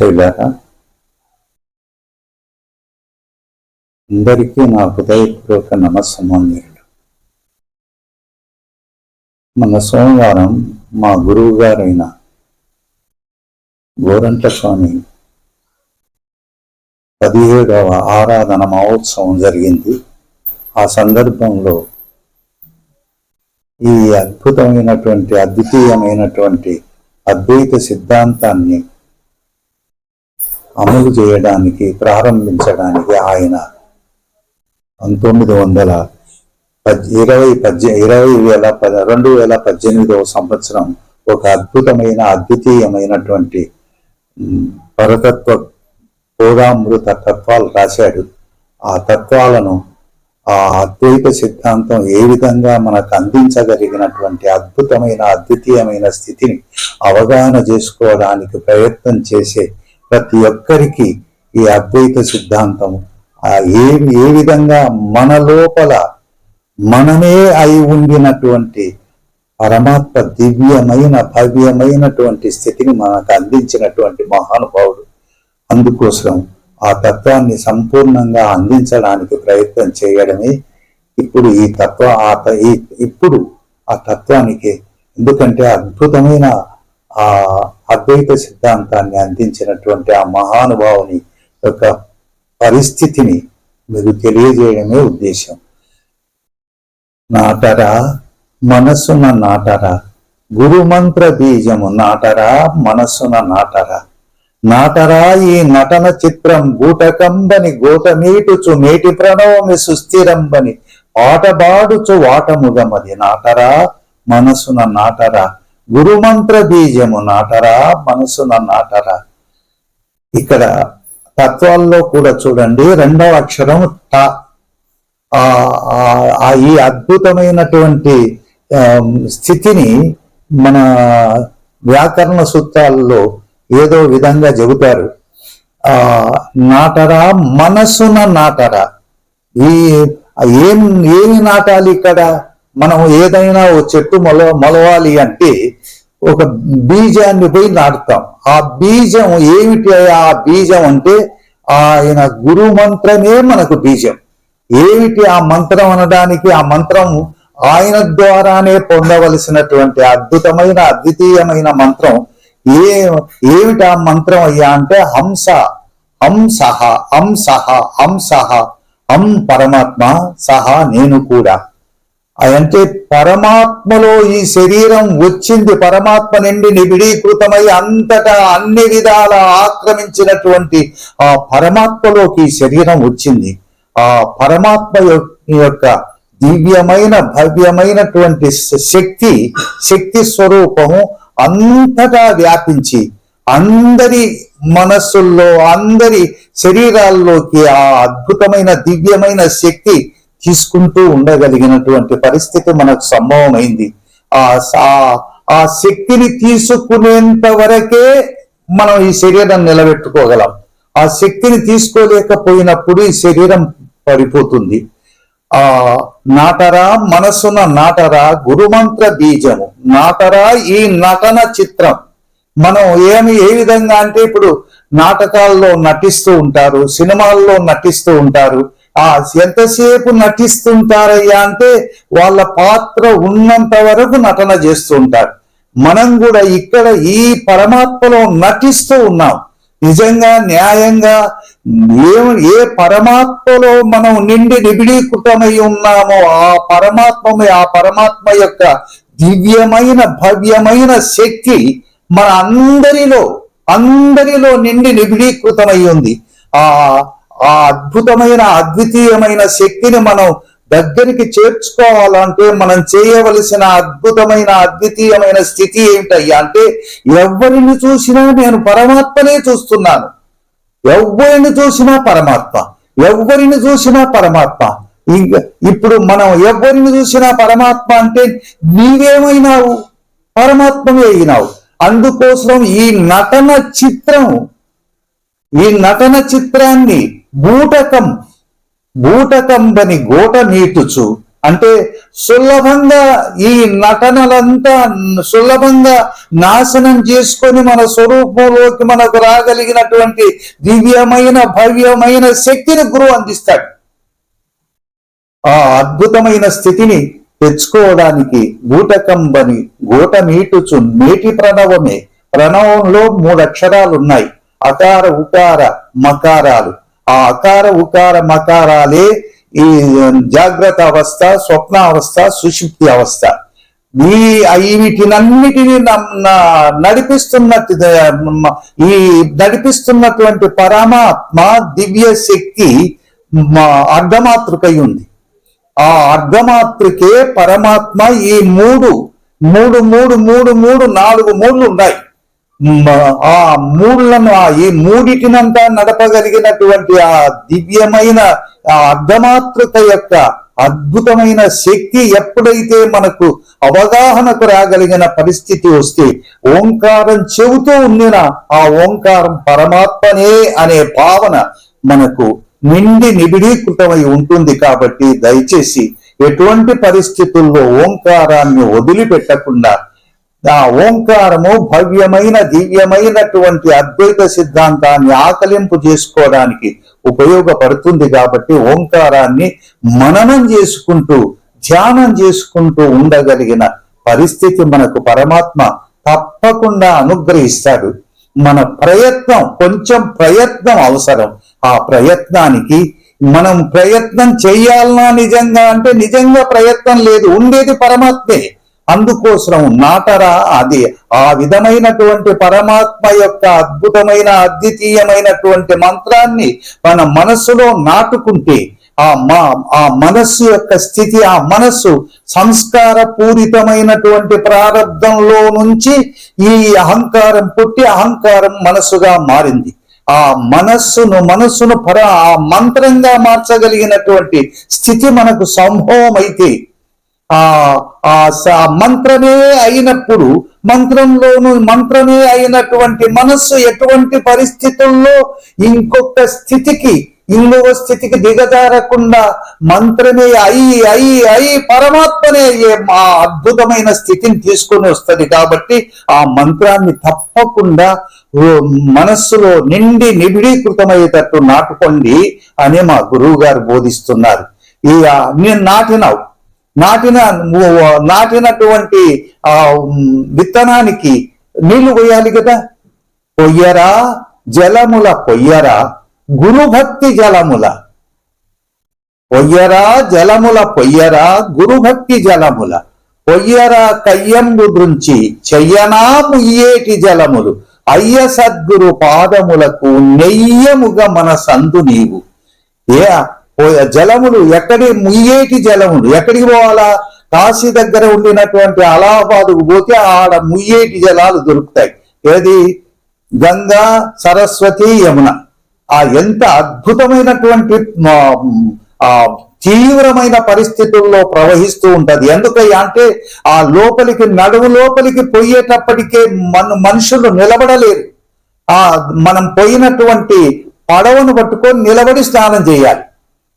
మహాశైలారా అందరికీ నా హృదయపూర్వక నమస్సమాన్యులు మన సోమవారం మా గురువు గారైన గోరంట స్వామి పదిహేడవ ఆరాధన మహోత్సవం జరిగింది. ఆ సందర్భంలో ఈ అద్భుతమైనటువంటి అద్వితీయమైనటువంటి అద్వైత సిద్ధాంతాన్ని అమలు చేయడానికి ప్రారంభించడానికి ఆయన పంతొమ్మిది వందల పద్ ఇరవై పద్దె ఇరవై వేల పద రెండు వేల పద్దెనిమిదవ సంవత్సరం ఒక అద్భుతమైన అద్వితీయమైనటువంటి పరతత్వ పోదామృత తత్వాలు రాశాడు. ఆ తత్వాలను ఆ అద్వైత సిద్ధాంతం ఏ విధంగా మనకు అందించగలిగినటువంటి అద్భుతమైన అద్వితీయమైన స్థితిని అవగాహన చేసుకోవడానికి ప్రయత్నం చేసే ప్రతి ఒక్కరికి ఈ అద్వైత సిద్ధాంతం ఆ ఏ ఏ విధంగా మన లోపల మనమే అయి ఉండినటువంటి పరమాత్మ దివ్యమైన భవ్యమైనటువంటి స్థితిని మనకు అందించినటువంటి మహానుభావుడు. అందుకోసం ఆ తత్వాన్ని సంపూర్ణంగా అందించడానికి ప్రయత్నం చేయడమే ఇప్పుడు ఈ తత్వ ఆ ఇప్పుడు ఆ తత్వానికి. ఎందుకంటే అద్భుతమైన ఆ అద్వైత సిద్ధాంతాన్ని అందించినటువంటి ఆ మహానుభావుని యొక్క పరిస్థితిని మీరు తెలియజేయడమే ఉద్దేశం. నాటరా మనస్సున నాటరా గురుమంత్ర బీజము నాటరా మనస్సున నాటరా. నాటరా ఈ నటన చిత్రం గూటకంబని గోటమీటుచు మేటి ప్రణవమి సుస్థిరంబని ఆటబాడుచు వాటముగమది. నాటరా మనసున నాటరా గురుమంత్ర బీజము నాటరా మనసున నాటరా. ఇక్కడ తత్వాల్లో కూడా చూడండి రెండవ అక్షరం ట. ఈ అద్భుతమైనటువంటి స్థితిని మన వ్యాకరణ సూత్రాల్లో ఏదో విధంగా చెబుతారు. ఆ నాటరా మనసున నాటరా. ఈ ఏం ఏమి నాటాలి ఇక్కడ? మనం ఏదైనా ఓ చెట్టు మొల మొలవాలి అంటే ఒక బీజాన్ని పోయి నాటుతాం. ఆ బీజం ఏమిటి ఆ బీజం అంటే ఆయన గురు మంత్రమే మనకు బీజం. ఏమిటి ఆ మంత్రం అనడానికి? ఆ మంత్రం ఆయన ద్వారానే పొందవలసినటువంటి అద్భుతమైన అద్వితీయమైన మంత్రం. ఏ ఏమిటి ఆ మంత్రం అయ్యా అంటే హంస. హంసహ హంసహ హంసహ. హం పరమాత్మ సహా నేను కూడా. అంటే పరమాత్మలో ఈ శరీరం వచ్చింది పరమాత్మ నుండి నిబిడీకృతమై అంతటా అన్ని విధాల ఆక్రమించినటువంటి ఆ పరమాత్మలోకి ఈ శరీరం వచ్చింది. ఆ పరమాత్మ యొక్క దివ్యమైన భవ్యమైనటువంటి శక్తి శక్తి స్వరూపము అంతటా వ్యాపించి అందరి మనస్సుల్లో అందరి శరీరాల్లోకి ఆ అద్భుతమైన దివ్యమైన శక్తి తీసుకుంటూ ఉండగలిగినటువంటి పరిస్థితి మనకు సంభవమైంది. ఆ ఆ శక్తిని తీసుకునేంత వరకే మనం ఈ శరీరం నిలబెట్టుకోగలం. ఆ శక్తిని తీసుకోలేకపోయినప్పుడు ఈ శరీరం పడిపోతుంది. ఆ నాటరా మనసున నాటరా గురుమంత్ర బీజము. నాటరా ఈ నటన చిత్రం. మనం ఏమి ఏ విధంగా అంటే ఇప్పుడు నాటకాల్లో నటిస్తూ ఉంటారు సినిమాల్లో నటిస్తూ ఉంటారు. ఆ ఎంతసేపు నటిస్తుంటారయ్యా అంటే వాళ్ళ పాత్ర ఉన్నంత వరకు నటన చేస్తుంటారు. మనం కూడా ఇక్కడ ఈ పరమాత్మలో నటిస్తూ ఉన్నాం. నిజంగా న్యాయంగా ఏ ఏ పరమాత్మలో మనం నిండి నిబిడీకృతమై ఉన్నామో ఆ పరమాత్మ ఆ పరమాత్మ యొక్క దివ్యమైన భవ్యమైన శక్తి మన అందరిలో అందరిలో నిండి నిబిడీకృతమై ఉంది. ఆ ఆ అద్భుతమైన అద్వితీయమైన శక్తిని మనం దగ్గరికి చేర్చుకోవాలంటే మనం చేయవలసిన అద్భుతమైన అద్వితీయమైన స్థితి ఏంటయ్యా అంటే ఎవరిని చూసినా నేను పరమాత్మనే చూస్తున్నాను. ఎవరిని చూసినా పరమాత్మ ఎవరిని చూసినా పరమాత్మ. ఇంక ఇప్పుడు మనం ఎవరిని చూసినా పరమాత్మ అంటే నీవేమైనావు? పరమాత్మవే అయినావు. అందుకోసం ఈ నటన చిత్రం ఈ నటన చిత్రాన్ని బూటకం బూటకంబని గోట నీటుచు. అంటే సులభంగా ఈ నటనలంతా సులభంగా నాశనం చేసుకొని మన స్వరూపంలోకి మనకు రాగలిగినటువంటి దివ్యమైన భవ్యమైన శక్తిని గురువు అందిస్తాడు. ఆ అద్భుతమైన స్థితిని తెచ్చుకోవడానికి గూటకంబని గోట నీటుచు నేటి ప్రణవమే. ప్రణవంలో మూడు అక్షరాలు ఉన్నాయి అకార ఉకార మకారాలు. ఆ అకార ఉకార మకారాలే ఈ జాగ్రత్త అవస్థ స్వప్న అవస్థ సుషుప్తి అవస్థ. ఈ వీటినన్నిటినీ వీటినన్నిటిని నడిపిస్తున్నట్టు ఈ నడిపిస్తున్నటువంటి పరమాత్మ దివ్య శక్తి మా అర్ధమాతృకై ఉంది. ఆ అర్ధమాతృకే పరమాత్మ ఈ మూడు మూడు మూడు మూడు మూడు నాలుగు మూడు ఉన్నాయి ఆ మూడులను ఆ ఈ మూడిటినంతా నడపగలిగినటువంటి ఆ దివ్యమైన ఆ అర్ధమాతృక యొక్క అద్భుతమైన శక్తి ఎప్పుడైతే మనకు అవగాహనకు రాగలిగిన పరిస్థితి వస్తే ఓంకారం చెబుతూ ఉండిన ఆ ఓంకారం పరమాత్మనే అనే భావన మనకు నిండి నిబిడీకృతమై ఉంటుంది కాబట్టి దయచేసి ఎటువంటి పరిస్థితుల్లో ఓంకారాన్ని వదిలిపెట్టకుండా ఆ ఓంకారము భవ్యమైన దివ్యమైనటువంటి అద్వైత సిద్ధాంతాన్ని ఆకలింపు చేసుకోవడానికి ఉపయోగపడుతుంది కాబట్టి ఓంకారాన్ని మననం చేసుకుంటూ ధ్యానం చేసుకుంటూ ఉండగలిగిన పరిస్థితి మనకు పరమాత్మ తప్పకుండా అనుగ్రహిస్తాడు. మన ప్రయత్నం కొంచెం ప్రయత్నం అవసరం. ఆ ప్రయత్నానికి మనం ప్రయత్నం చేయాలన్నా నిజంగా? అంటే నిజంగా ప్రయత్నం లేదు ఉండేది పరమాత్మే. అందుకోసం నాటరా అది ఆ విధమైనటువంటి పరమాత్మ యొక్క అద్భుతమైన అద్వితీయమైనటువంటి మంత్రాన్ని మన మనస్సులో నాటుకుంటే ఆ మా ఆ మనస్సు యొక్క స్థితి ఆ మనస్సు సంస్కార పూరితమైనటువంటి ప్రారంధంలో నుంచి ఈ అహంకారం పుట్టి అహంకారం మనస్సుగా మారింది. ఆ మనస్సును మనస్సును పర ఆ మంత్రంగా మార్చగలిగినటువంటి స్థితి మనకు సంభవం అయితే ఆ ఆ స- మంత్రమే అయినప్పుడు మంత్రంలోను మంత్రమే అయినటువంటి మనస్సు ఎటువంటి పరిస్థితుల్లో ఇంకొక స్థితికి ఇంకొక స్థితికి దిగజారకుండా మంత్రమే అయి అయి అయి పరమాత్మనే ఆ అద్భుతమైన స్థితిని తీసుకొని వస్తది కాబట్టి ఆ మంత్రాన్ని తప్పకుండా మనస్సులో నిండి నిబిడీకృతమయ్యేటట్టు నాటుకోండి అని మా గురువు గారు బోధిస్తున్నారు. ఈ నేను నాటినావు. నాటిన నాటినటువంటి ఆ విత్తనానికి నీళ్ళు పోయాలి కదా? పొయ్యరా? జలముల పొయ్యరా? గురుభక్తి జలముల. పొయ్యరా? జలముల పొయ్యరా? గురుభక్తి జలముల. పొయ్యరా? కయ్యంబు దృంచి చెయ్యనా ముయ్యేటి జలములు. అయ్య సద్గురు పాదములకు నెయ్యముగా మన సందు నీవు. ఏ జలములు ఎక్కడి ముయ్యేటి జలములు? ఎక్కడికి పోవాలా? కాశీ దగ్గర ఉండినటువంటి అలహాబాదుకు పోతే ఆడ ముయ్యేటి జలాలు దొరుకుతాయి. ఏది? గంగా సరస్వతి యమున. ఆ ఎంత అద్భుతమైనటువంటి ఆ, తీవ్రమైన పరిస్థితుల్లో ప్రవహిస్తూ ఉంటది. ఎందుకయ్యా అంటే ఆ లోపలికి నడుము లోపలికి పోయేటప్పటికే మన మనుషులు నిలబడలేరు. ఆ మనం పోయినటువంటి పడవను పట్టుకొని నిలబడి స్నానం చేయాలి.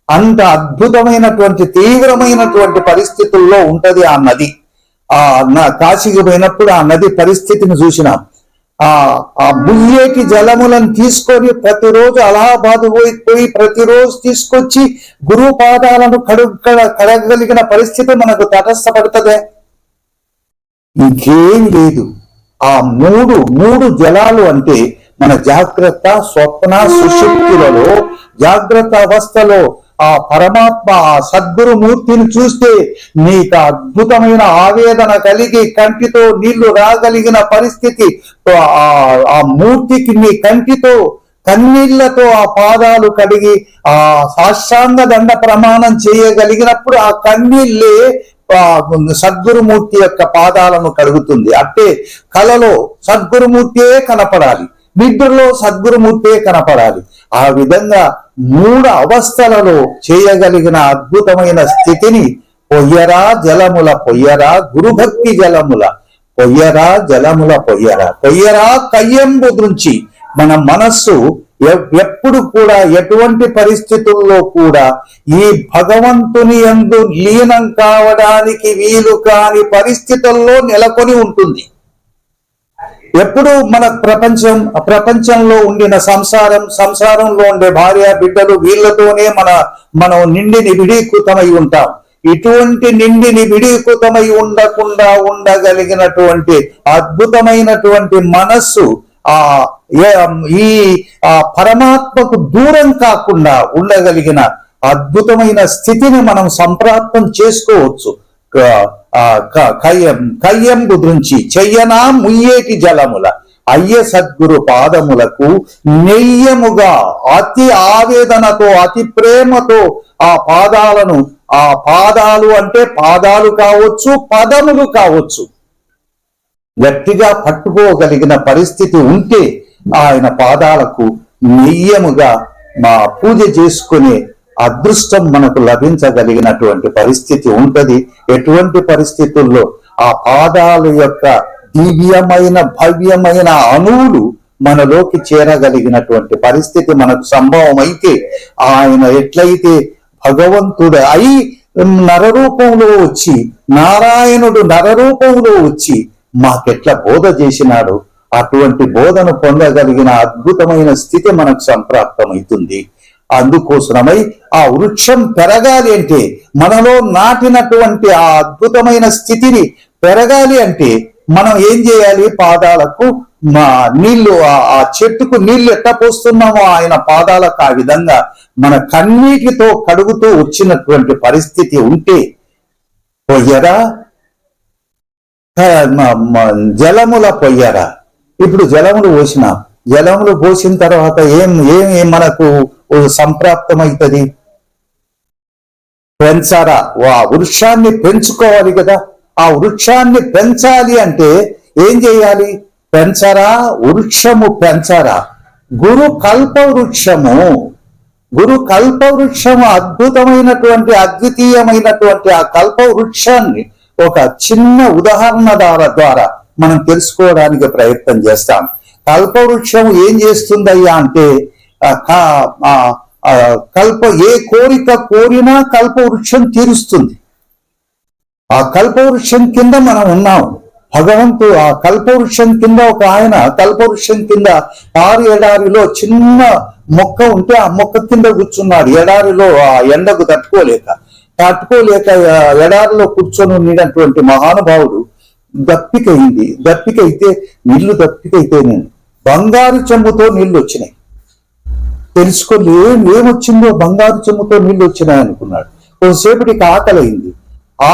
అంత అద్భుతమైనటువంటి తీవ్రమైనటువంటి పరిస్థితుల్లో ఉంటది ఆ నది. ఆ న- కాశీకి పోయినప్పుడు ఆ నది పరిస్థితిని చూసినాం. ఆ ఆ జలములను తీసుకొని ప్రతిరోజు అలహాబాద్ పోయి పోయి ప్రతిరోజు తీసుకొచ్చి గురువు పాదాలను కడుగు కడగలిగిన పరిస్థితి మనకు తటస్థపడుతుందే. ఇంకేం లేదు. ఆ మూడు మూడు జలాలు అంటే మన జాగ్రత్త స్వప్న సుశక్తులలో జాగ్రత్త అవస్థలో ఆ పరమాత్మ ఆ సద్గురు మూర్తిని చూస్తే నీకు అద్భుతమైన ఆవేదన కలిగి కంటితో నీళ్ళు రాగలిగిన పరిస్థితి ఆ ఆ మూర్తికి నీ కంటితో కన్నీళ్ళతో ఆ పాదాలు కడిగి ఆ సాష్టాంగ దండ ప్రమాణం చేయగలిగినప్పుడు ఆ కన్నీళ్ళే సద్గురుమూర్తి యొక్క పాదాలను కడుగుతుంది. అంటే కలలో సద్గురుమూర్తియే కనపడాలి. నిద్రలో సద్గురుమూర్తే కనపడాలి. ఆ విధంగా మూడు అవస్థలలో చేయగలిగిన అద్భుతమైన స్థితిని పొయ్యరా జలముల పొయ్యరా గురుభక్తి జలముల పొయ్యరా జలముల పొయ్యరా. పొయ్యరా కయ్యంబు దృంచి మన మనస్సు ఎప్పుడు కూడా ఎటువంటి పరిస్థితుల్లో కూడా ఈ భగవంతుని యందు లీనం కావడానికి వీలు కాని పరిస్థితుల్లో నెలకొని ఉంటుంది. ఎప్పుడు మన ప్రపంచం ప్రపంచంలో ఉండిన సంసారం సంసారంలో ఉండే భార్య బిడ్డలు వీళ్ళతోనే మన మనం నిండిని విడీకృతమై ఉంటాం. ఇటువంటి నిండిని విడీకృతమై ఉండకుండా ఉండగలిగినటువంటి అద్భుతమైనటువంటి మనస్సు ఆ ఈ ఆ పరమాత్మకు దూరం కాకుండా ఉండగలిగిన అద్భుతమైన స్థితిని మనం సంప్రాప్తం చేసుకోవచ్చు. ఆ క- కయ్యం కయ్యం గురించి చెయ్యనా ముయ్యేటి జలముల. అయ్య సద్గురు పాదములకు నెయ్యముగా అతి ఆవేదనతో అతి ప్రేమతో ఆ పాదాలను ఆ పాదాలు అంటే పాదాలు కావచ్చు పదములు కావచ్చు. గట్టిగా పట్టుకోగలిగిన పరిస్థితి ఉంటే ఆయన పాదాలకు నెయ్యముగా మా పూజ చేసుకునే అదృష్టం మనకు లభించగలిగినటువంటి పరిస్థితి ఉంటది. ఎటువంటి పరిస్థితుల్లో ఆ పాదాల యొక్క దివ్యమైన భవ్యమైన అణువులు మనలోకి చేరగలిగినటువంటి పరిస్థితి మనకు సంభవం అయితే ఆయన ఎట్లయితే భగవంతుడు అయి నరరూపంలో వచ్చి నారాయణుడు నరరూపంలో వచ్చి మాకెట్లా బోధ చేసినాడు అటువంటి బోధను పొందగలిగిన అద్భుతమైన స్థితి మనకు సంప్రాప్తమవుతుంది. అందుకోసమై ఆ వృక్షం పెరగాలి అంటే మనలో నాటినటువంటి ఆ అద్భుతమైన స్థితిని పెరగాలి అంటే మనం ఏం చేయాలి? పాదాలకు మా నీళ్ళు ఆ- చెట్టుకు నీళ్ళు ఎట్ట పోస్తున్నామో ఆయన పాదాలకు ఆ విధంగా మన కన్నీటితో కడుగుతూ వచ్చినటువంటి పరిస్థితి ఉంటే పొయ్యరా జలముల పొయ్యరా ఇప్పుడు జలములు పోసినాం జలములు పోసిన తర్వాత ఏం ఏం మనకు సంప్రాప్తమవుతుంది పెంచారా? ఆ వృక్షాన్ని పెంచుకోవాలి కదా. ఆ వృక్షాన్ని పెంచాలి అంటే ఏం చేయాలి? పెంచరా? వృక్షము పెంచరా? గురు కల్ప వృక్షము గురు కల్ప వృక్షము అద్భుతమైనటువంటి అద్వితీయమైనటువంటి ఆ కల్ప వృక్షాన్ని ఒక చిన్న ఉదాహరణ ద్వారా ద్వారా మనం తెలుసుకోవడానికి ప్రయత్నం చేస్తాం. కల్పవృక్షం ఏం చేస్తుందయ్యా అంటే కల్ప ఏ కోరిక కోరినా కల్ప వృక్షం తీరుస్తుంది. ఆ కల్పవృక్షం కింద మనం ఉన్నాం భగవంతు ఆ కల్పవృక్షం కింద ఒక ఆయన కల్పవృక్షం కింద ఆరు ఎడారిలో చిన్న మొక్క ఉంటే ఆ మొక్క కింద కూర్చున్నాడు. ఎడారిలో ఆ ఎండకు తట్టుకోలేక. తట్టుకోలేక ఎడారిలో కూర్చొని ఉన్నటువంటి మహానుభావుడు దప్పికైంది దప్పికైతే నీళ్ళు దప్పికైతే నేను బంగారు చెంబుతో నీళ్ళు వచ్చినాయి. తెలుసుకొని ఏమొచ్చిందో బంగారు చెమ్ముతో నీళ్ళు వచ్చినాయి అనుకున్నాడు. కొంతసేపటికి ఆకలి అయింది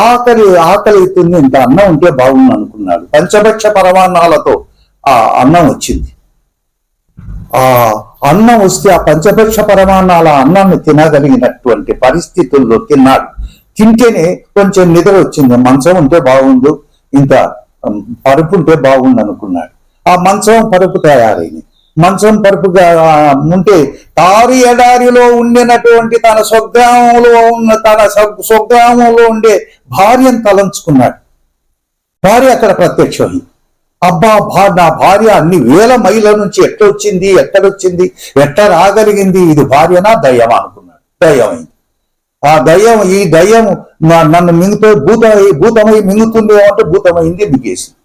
ఆకలి ఆకలి అవుతుంది ఇంత అన్నం ఉంటే బాగుంది అనుకున్నాడు. పంచభక్ష పరమాన్నాలతో ఆ అన్నం వచ్చింది. ఆ అన్నం వస్తే ఆ పంచభక్ష పరమాన్నాల అన్నాన్ని తినగలిగినటువంటి పరిస్థితుల్లో తిన్నాడు. తింటేనే కొంచెం నిద్ర వచ్చింది. మంచం ఉంటే బాగుండు ఇంత పరుపు ఉంటే బాగుండు అనుకున్నాడు. ఆ మంచం పరుపు తయారైంది. మంచం పరుపు ఉంటే తారు ఎడారిలో ఉండినటువంటి తన స్వగ్రామంలో ఉన్న తన స్వగ్రామంలో ఉండే భార్యను తలంచుకున్నాడు. భార్య అక్కడ ప్రత్యక్షమైంది. అబ్బా భా నా భార్య అన్ని వేల మైళ్ళ నుంచి ఎట్టొచ్చింది ఎక్కడొచ్చింది ఎట్ట రాగలిగింది ఇది భార్యనా దయ్యం అనుకున్నాడు. దయ్యమైంది. ఆ దయ్యం ఈ దయ్యం నన్ను మింగుతో భూతమై భూతమై మింగుతుందేమో అంటే భూతమైంది మిగేసింది.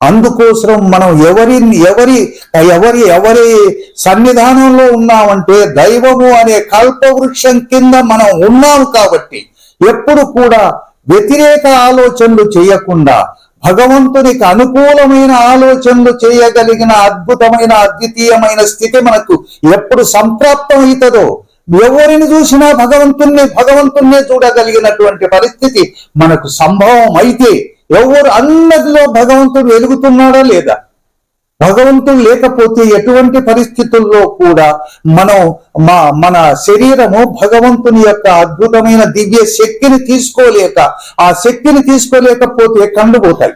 అందుకోసం మనం ఎవరి ఎవరి ఎవరి ఎవరి సన్నిధానంలో ఉన్నామంటే దైవము అనే కల్పవృక్షం కింద మనం ఉన్నాం కాబట్టి ఎప్పుడు కూడా వ్యతిరేక ఆలోచనలు చేయకుండా భగవంతునికి అనుకూలమైన ఆలోచనలు చేయగలిగిన అద్భుతమైన అద్వితీయమైన స్థితి మనకు ఎప్పుడు సంప్రాప్తం అవుతుందో ఎవరిని చూసినా భగవంతుణ్ణి భగవంతుణ్ణే చూడగలిగినటువంటి పరిస్థితి మనకు సంభవం అయితే ఎవరు అన్నదిలో భగవంతుడు వెలుగుతున్నాడా లేదా? భగవంతుడు లేకపోతే ఎటువంటి పరిస్థితుల్లో కూడా మనం మా మన శరీరము భగవంతుని యొక్క అద్భుతమైన దివ్య శక్తిని తీసుకోలేక ఆ శక్తిని తీసుకోలేకపోతే కళ్ళు పోతాయి.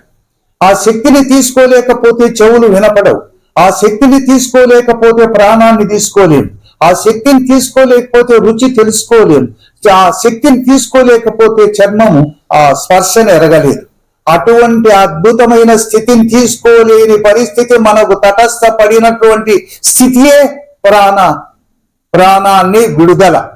ఆ శక్తిని తీసుకోలేకపోతే చెవులు వినపడవు. ఆ శక్తిని తీసుకోలేకపోతే ప్రాణాన్ని తీసుకోలేము ఆ శక్తిని తీసుకోలేకపోతే రుచి తెలుసుకోలేము ఆ శక్తిని తీసుకోలేకపోతే చర్మము ఆ స్పర్శను ఎరగలేదు. అటువంటి అద్భుతమైన స్థితిని తీసుకోలేని పరిస్థితి మనకు తటస్థ పడినటువంటి స్థితియే ప్రాణ ప్రాణాన్ని విడుదల.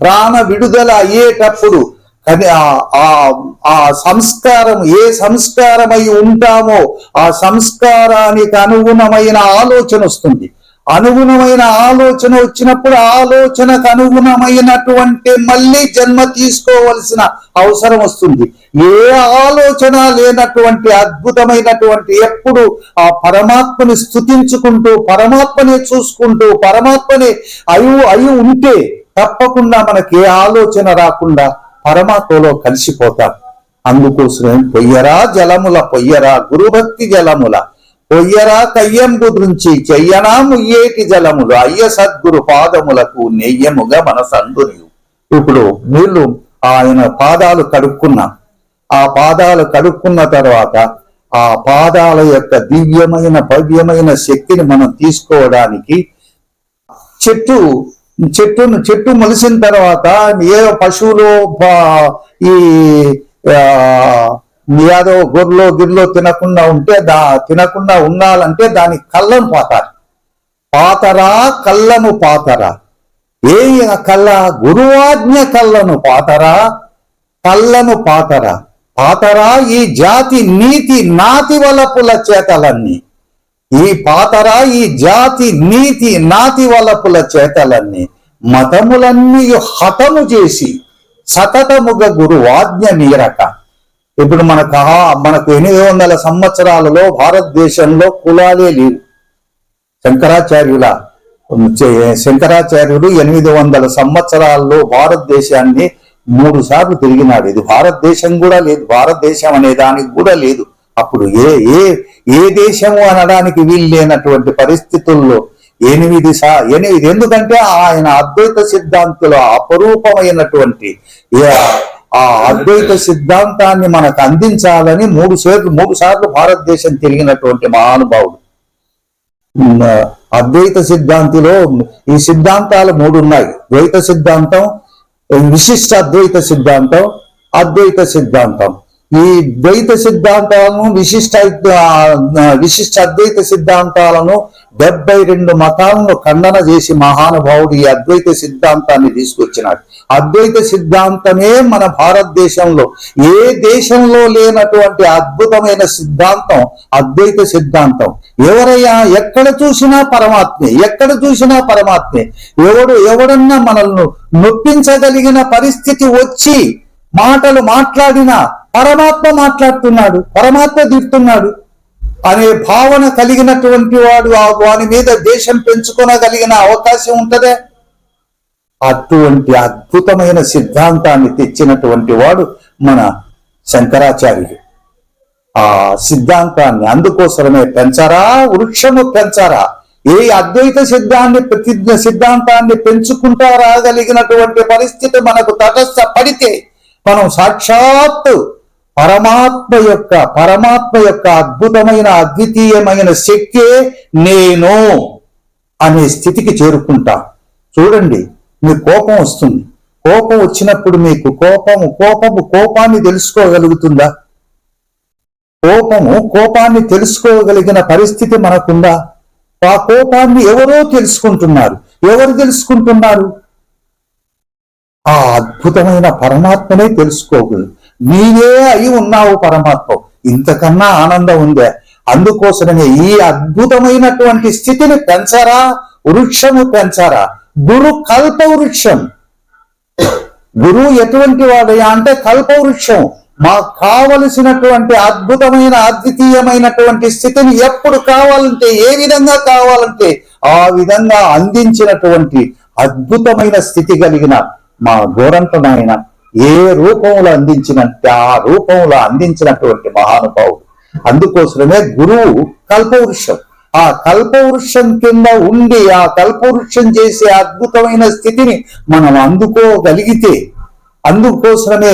ప్రాణ విడుదల అయ్యేటప్పుడు కానీ ఆ- ఆ- ఆ సంస్కారం ఏ సంస్కారమై ఉంటామో ఆ సంస్కారానికి అనుగుణమైన ఆలోచన వస్తుంది. అనుగుణమైన ఆలోచన వచ్చినప్పుడు ఆలోచనకు అనుగుణమైనటువంటి మళ్ళీ జన్మ తీసుకోవలసిన అవసరం వస్తుంది. ఏ ఆలోచన లేనటువంటి అద్భుతమైనటువంటి ఎప్పుడు ఆ పరమాత్మని స్థుతించుకుంటూ పరమాత్మనే చూసుకుంటూ పరమాత్మని అయి అయి ఉంటే తప్పకుండా మనకి ఏ ఆలోచన రాకుండా పరమాత్మలో కలిసిపోతాం. అందుకోసమే పొయ్యరా జలముల పొయ్యరా గురుభక్తి జలముల. పొయ్యరా కయ్యం గురించి చెయ్యనా ముయ్యేటి జలములు. అయ్య సద్గురు పాదములకు నెయ్యముగా మన సందుని ఇప్పుడు నీళ్ళు ఆయన పాదాలు కడుక్కున్నాం ఆ పాదాలు కడుక్కున్న తర్వాత ఆ పాదాల యొక్క దివ్యమైన భవ్యమైన శక్తిని మనం తీసుకోవడానికి చెట్టు చెట్టును చెట్టు మొలిసిన తర్వాత ఏ పశువులు ఈ ఏదో గొర్రెలో గిర్లో తినకుండా ఉంటే దా తినకుండా ఉండాలంటే దాని కళ్ళను పాతారు. పాతరా కళ్ళను పాతరా. ఏ కళ్ళ? గురువాజ్ఞ కళ్ళను పాతరా కళ్ళను పాతరా. పాతరా ఈ జాతి నీతి నాతి వలపుల చేతలన్నీ. ఈ పాతరా ఈ జాతి నీతి నాతి వలపుల చేతలన్నీ. మతములన్నీ హతము చేసి సతతముగ గురువాజ్ఞ మీరక ఇప్పుడు మనకు మనకు ఎనిమిది వందల సంవత్సరాలలో భారతదేశంలో కులాలే లేవు. శంకరాచార్యుల శంకరాచార్యుడు ఎనిమిది వందల సంవత్సరాల్లో భారతదేశాన్ని మూడు సార్లు తిరిగినాడు. ఇది భారతదేశం కూడా లేదు. భారతదేశం అనే దానికి కూడా లేదు. అప్పుడు ఏ ఏ ఏ దేశము అనడానికి వీలు లేనటువంటి పరిస్థితుల్లో ఎనిమిది సా ఎనిమిది ఎందుకంటే ఆయన అద్వైత సిద్ధాంతులు అపరూపమైనటువంటి ఆ అద్వైత సిద్ధాంతాన్ని మనకు అందించాలని మూడు సార్లు మూడు సార్లు భారతదేశం తిరిగినటువంటి మహానుభావుడు. అద్వైత సిద్ధాంతిలో ఈ సిద్ధాంతాలు మూడు ఉన్నాయి. ద్వైత సిద్ధాంతం విశిష్ట అద్వైత సిద్ధాంతం అద్వైత సిద్ధాంతం. ఈ ద్వైత సిద్ధాంతాలను విశిష్ట విశిష్ట అద్వైత సిద్ధాంతాలను డెబ్బై రెండు మతాలను ఖండన చేసి మహానుభావుడు ఈ అద్వైత సిద్ధాంతాన్ని తీసుకొచ్చినాడు. అద్వైత సిద్ధాంతమే మన భారతదేశంలో. ఏ దేశంలో లేనటువంటి అద్భుతమైన సిద్ధాంతం అద్వైత సిద్ధాంతం. ఎవరయ్యా? ఎక్కడ చూసినా పరమాత్మే ఎక్కడ చూసినా పరమాత్మే. ఎవడు ఎవడన్నా మనల్ని నొప్పించగలిగిన పరిస్థితి వచ్చి మాటలు మాట్లాడినా పరమాత్మ మాట్లాడుతున్నాడు పరమాత్మ తిడుతున్నాడు అనే భావన కలిగినటువంటి వాడు ఆ వాని మీద దేశం పెంచుకోనగలిగిన అవకాశం ఉంటదే? అటువంటి అద్భుతమైన సిద్ధాంతాన్ని తెచ్చినటువంటి వాడు మన శంకరాచార్యుడు. ఆ సిద్ధాంతాన్ని అందుకోసమే పెంచారా? వృక్షము పెంచారా? ఏ అద్వైత సిద్ధాన్ని ప్రతిజ్ఞ సిద్ధాంతాన్ని పెంచుకుంటా రాగలిగినటువంటి పరిస్థితి మనకు తటస్థ పడితే మనం సాక్షాత్తు పరమాత్మ యొక్క పరమాత్మ యొక్క అద్భుతమైన అద్వితీయమైన శక్తే నేను అనే స్థితికి చేరుకుంటా. చూడండి మీ కోపం వస్తుంది. కోపం వచ్చినప్పుడు మీకు కోపము కోపము కోపాన్ని తెలుసుకోగలుగుతుందా? కోపము కోపాన్ని తెలుసుకోగలిగిన పరిస్థితి మనకుందా? ఆ కోపాన్ని ఎవరో తెలుసుకుంటున్నారు. ఎవరు తెలుసుకుంటున్నారు? ఆ అద్భుతమైన పరమాత్మనే తెలుసుకోగలరు. నీవే అయి ఉన్నావు పరమాత్మ. ఇంతకన్నా ఆనందం ఉందే. అందుకోసమే ఈ అద్భుతమైనటువంటి స్థితిని పెంచరా? వృక్షము పెంచరా? గురు కల్ప వృక్షం గురువు ఎటువంటి వాడయ్యా అంటే కల్ప వృక్షం మాకు కావలసినటువంటి అద్భుతమైన అద్వితీయమైనటువంటి స్థితిని ఎప్పుడు కావాలంటే ఏ విధంగా కావాలంటే ఆ విధంగా అందించినటువంటి అద్భుతమైన స్థితి కలిగిన మా గోరంట నాయన ఏ రూపంలో అందించినంటే ఆ రూపంలో అందించినటువంటి మహానుభావుడు. అందుకోసమే గురువు కల్పవృక్షం. ఆ కల్పవృక్షం కింద ఉండి ఆ కల్పవృక్షం చేసే అద్భుతమైన స్థితిని మనం అందుకోగలిగితే అందుకోసమే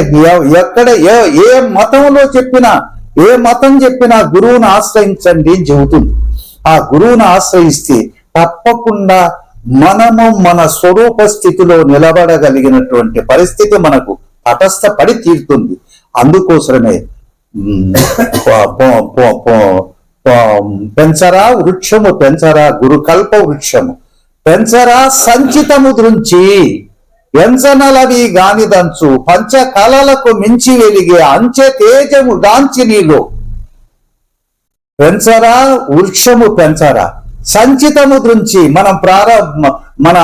ఎక్కడ ఏ ఏ మతంలో చెప్పినా ఏ మతం చెప్పినా గురువుని ఆశ్రయించండి అని చెబుతుంది. ఆ గురువుని ఆశ్రయిస్తే తప్పకుండా మనము మన స్వరూప స్థితిలో నిలబడగలిగినటువంటి పరిస్థితి మనకు తటస్థపడి తీరుతుంది. అందుకోసమే పెంచరా వృక్షము పెంచరా గురుకల్ప వృక్షము. పెంచరా సంచితము దృంచి ఎంచనలవి గానిదంచు పంచ కళలకు మించి వెలిగే అంచె తేజము గాంచి నీలో. పెంచరా వృక్షము పెంచరా సంచితము దృంచి మనం ప్రారంభ మన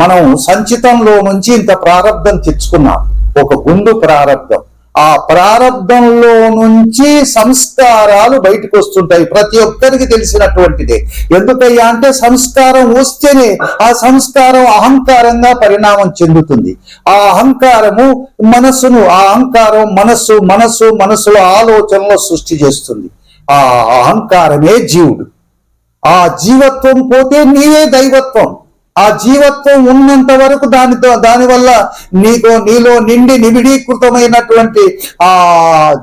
మనం సంచితంలో నుంచి ఇంత ప్రారంభం తెచ్చుకున్నాం. ఒక గుండు ప్రారంధం ఆ ప్రారంధంలో నుంచి సంస్కారాలు బయటకు వస్తుంటాయి. ప్రతి ఒక్కరికి తెలిసినటువంటిదే. ఎందుకయ్యా అంటే సంస్కారం వస్తేనే ఆ సంస్కారం అహంకారంగా పరిణామం చెందుతుంది. ఆ అహంకారము మనస్సును ఆ అహంకారం మనస్సు మనస్సు మనస్సులో ఆలోచనలో సృష్టి చేస్తుంది. ఆ అహంకారమే జీవుడు. ఆ జీవత్వం పోతే నీవే దైవత్వం. ఆ జీవత్వం ఉన్నంత వరకు దానితో దానివల్ల నీకు నీలో నిండి నిబిడీకృతమైనటువంటి ఆ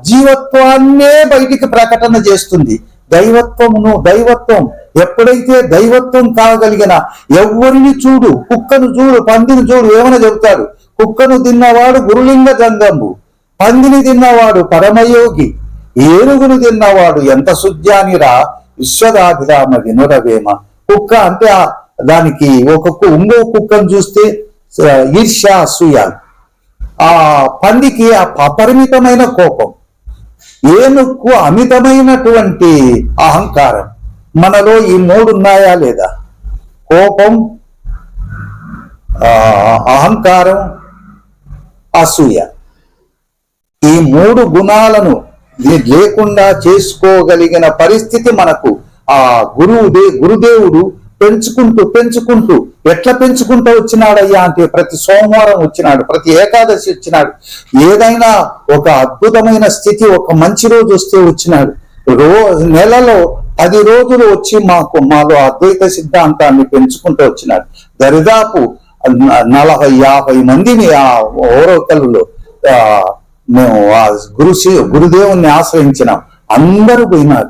జీవత్వాన్నే బయటికి ప్రకటన చేస్తుంది. దైవత్వమును దైవత్వం ఎప్పుడైతే దైవత్వం కాగలిగిన ఎవరిని చూడు కుక్కను చూడు పందిని చూడు ఏమైనా చెబుతాడు కుక్కను తిన్నవాడు గురులింగ జంగంబు పందిని తిన్నవాడు పరమయోగి ఏనుగును తిన్నవాడు ఎంత సుజ్ఞానిరా విశ్వదాభిరామ వినురవేమ. కుక్క అంటే ఆ దానికి ఒక కు- ఇంకో కుక్కను చూస్తే ఈర్ష ఈర్ష్య అసూయ ఆ పందికి ఆ అపరిమితమైన కోపం. ఏనుక్కు అమితమైనటువంటి అహంకారం. మనలో ఈ మూడు ఉన్నాయా లేదా? కోపం ఆ, అహంకారం అసూయ. ఈ మూడు గుణాలను లేకుండా చేసుకోగలిగిన పరిస్థితి మనకు ఆ గురువుదే గురుదేవుడు పెంచుకుంటూ పెంచుకుంటూ. ఎట్లా పెంచుకుంటూ వచ్చినాడయ్యా అంటే ప్రతి సోమవారం వచ్చినాడు ప్రతి ఏకాదశి వచ్చినాడు. ఏదైనా ఒక అద్భుతమైన స్థితి ఒక మంచి రోజు వస్తే వచ్చినాడు. రో నెలలో పది రోజులు వచ్చి మాకు మాలో అద్వైత సిద్ధాంతాన్ని పెంచుకుంటూ వచ్చినాడు. దరిదాపు నలభై యాభై మందిని ఆ ఓరకల్లో ఆ మేము ఆ గురు గురుదేవుని ఆశ్రయించినాం. అందరూ పోయినారు.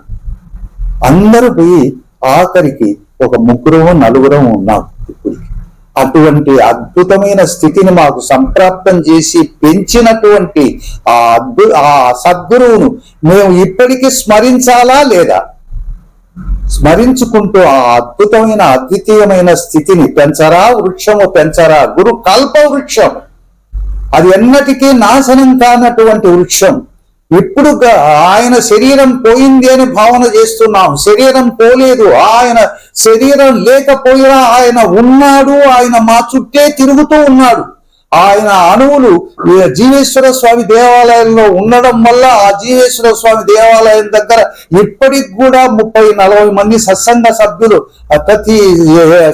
అందరూ పోయి ఆఖరికి ఒక ముగ్గురు నలుగురు ఉన్నాం ఇప్పుడు. అటువంటి అద్భుతమైన స్థితిని మాకు సంప్రాప్తం చేసి పెంచినటువంటి ఆ అద్భు ఆ సద్గురువును మేము ఇప్పటికీ స్మరించాలా లేదా? స్మరించుకుంటూ ఆ అద్భుతమైన అద్వితీయమైన స్థితిని పెంచరా వృక్షము పెంచరా? గురు కల్ప వృక్షం అది ఎన్నటికీ నాశనం కానటువంటి వృక్షం. ఇప్పుడు ఆయన శరీరం పోయింది అని భావన చేస్తున్నాం. శరీరం పోలేదు. ఆయన శరీరం లేకపోయినా ఆయన ఉన్నాడు. ఆయన మా చుట్టే తిరుగుతూ ఉన్నాడు. ఆయన అణువులు జీవేశ్వర స్వామి దేవాలయంలో ఉండడం వల్ల ఆ జీవేశ్వర స్వామి దేవాలయం దగ్గర ఇప్పటికి కూడా ముప్పై నలభై మంది సత్సంగ సభ్యులు ప్రతి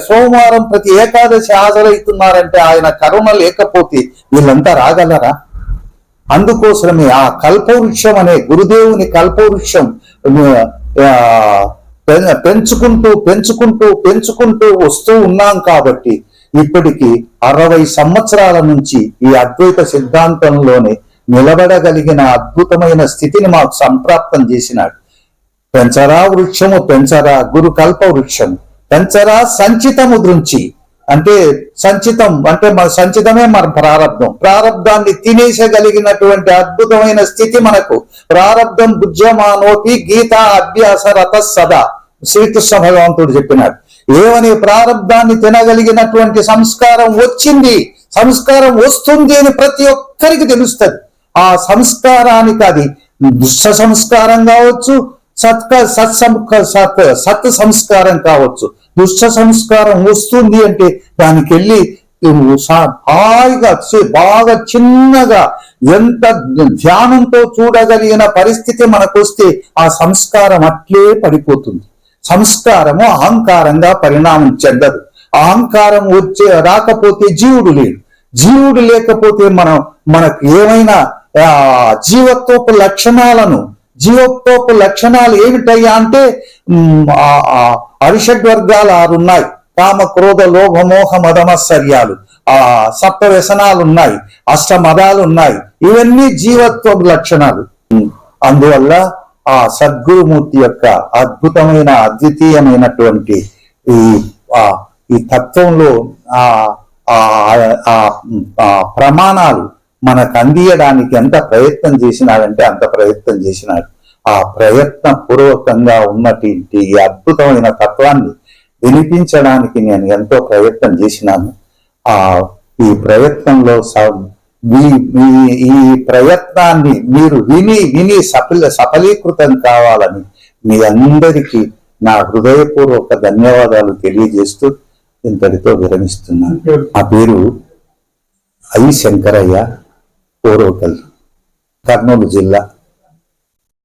సోమవారం ప్రతి ఏకాదశి హాజరవుతున్నారంటే ఆయన కరుణ లేకపోతే వీళ్ళంతా రాగలరా? అందుకోసమే ఆ కల్పవృక్షం అనే గురుదేవుని కల్పవృక్షం పెంచుకుంటూ పెంచుకుంటూ పెంచుకుంటూ వస్తూ ఉన్నాం కాబట్టి ఇప్పటికి అరవై సంవత్సరాల నుంచి ఈ అద్వైత సిద్ధాంతంలోనే నిలబడగలిగిన అద్భుతమైన స్థితిని మాకు సంప్రాప్తం చేసినాడు. పెంచరా వృక్షము పెంచరా గురు కల్ప వృక్షము పెంచరా సంచితము దృంచి అంటే సంచితం అంటే మన సంచితమే మన ప్రారంధం ప్రారంధాన్ని తినేసగలిగినటువంటి అద్భుతమైన స్థితి మనకు. ప్రారంధం బుజ్యమానోపి గీత అభ్యాస రత సదా. శ్రీకృష్ణ భగవంతుడు చెప్పినాడు. ఏమని ప్రారంధాన్ని తినగలిగినటువంటి సంస్కారం వచ్చింది? సంస్కారం వస్తుంది అని ప్రతి ఒక్కరికి తెలుస్తుంది. ఆ సంస్కారానికి అది దుష్ట సంస్కారం కావచ్చు సత్క సత్సంక సత్ సత్ సంస్కారం కావచ్చు. దుష్ట సంస్కారం వస్తుంది అంటే దానికి వెళ్ళి నువ్వు హాయిగా బాగా చిన్నగా ఎంత ధ్యానంతో చూడగలిగిన పరిస్థితి మనకు వస్తే ఆ సంస్కారం అట్లే పడిపోతుంది. సంస్కారము అహంకారంగా పరిణామం చెందదు. అహంకారం వచ్చే రాకపోతే జీవుడు లేడు. జీవుడు లేకపోతే మనం మనకు ఏమైనా ఆ, జీవత్వపు లక్షణాలను జీవత్వపు లక్షణాలు ఏమిటయ్యా అంటే అరిషడ్ వర్గాలు ఆరు ఉన్నాయి కామ క్రోధ లోభ మోహ ఆ సప్త వ్యసనాలు ఉన్నాయి అష్ట మదాలు ఉన్నాయి ఇవన్నీ జీవత్వపు లక్షణాలు. అందువల్ల ఆ సద్గురుమూర్తి యొక్క అద్భుతమైన అద్వితీయమైనటువంటి ఈ ఈ తత్వంలో ఆ ఆ ప్రమాణాలు మనకు అందియడానికి ఎంత ప్రయత్నం చేసినాడంటే అంత ప్రయత్నం చేసినాడు. ఆ ప్రయత్న పూర్వకంగా ఉన్నటువంటి ఈ అద్భుతమైన తత్వాన్ని వినిపించడానికి నేను ఎంతో ప్రయత్నం చేసినాను. ఆ ఈ ప్రయత్నంలో స- మీ- మీ- ఈ ప్రయత్నాన్ని మీరు విని విని సఫల సఫలీకృతం కావాలని మీ అందరికీ నా హృదయపూర్వక ధన్యవాదాలు తెలియజేస్తూ ఇంతటితో విరమిస్తున్నాను. ఆ పేరు ఐ శంకరయ్య కోరోకల్ కర్నూలు జిల్లా